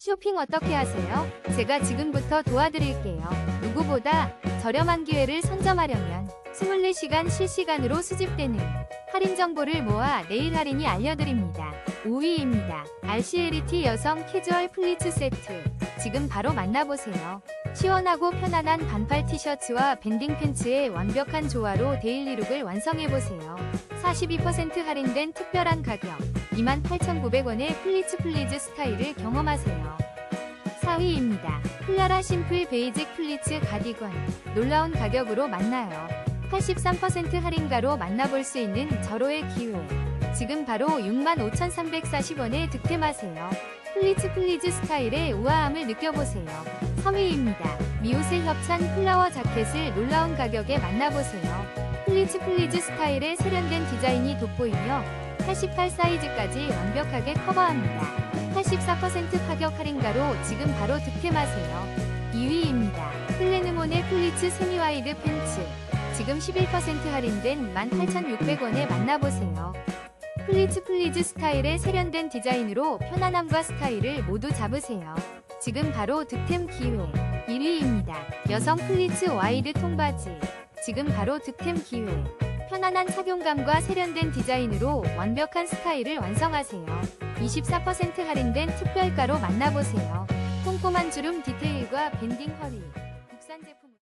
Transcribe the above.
쇼핑 어떻게 하세요? 제가 지금부터 도와드릴게요. 누구보다 저렴한 기회를 선점하려면 24시간 실시간으로 수집되는 할인 정보를 모아 내일 할인이 알려드립니다. 5위입니다. RCLET 여성 캐주얼 플리츠 세트. 지금 바로 만나보세요. 시원하고 편안한 반팔 티셔츠와 밴딩 팬츠의 완벽한 조화로 데일리룩을 완성해보세요. 42% 할인된 특별한 가격 28,900원의 플리츠 플리즈 스타일을 경험하세요. 4위입니다. 클라라 심플 베이직 플리츠 가디건 놀라운 가격으로 만나요. 83% 할인가로 만나볼 수 있는 절호의 기회. 지금 바로 65,340원에 득템하세요. 플리츠 플리즈 스타일의 우아함을 느껴보세요. 3위입니다. 미옷의 협찬 플라워 자켓을 놀라운 가격에 만나보세요. 플리츠 플리즈 스타일의 세련된 디자인이 돋보이며 88 사이즈까지 완벽하게 커버합니다. 84% 파격 할인가로 지금 바로 득템하세요. 2위입니다. 플래느몬의 플리츠 세미와이드 팬츠. 지금 11% 할인된 18,600원에 만나보세요. 플리츠 플리즈 스타일의 세련된 디자인으로 편안함과 스타일을 모두 잡으세요. 지금 바로 득템 기회. 1위입니다. 여성 플리츠 와이드 통바지. 지금 바로 득템 기회. 편안한 착용감과 세련된 디자인으로 완벽한 스타일을 완성하세요. 24% 할인된 특별가로 만나보세요. 꼼꼼한 주름 디테일과 밴딩 허리. 국산 제품.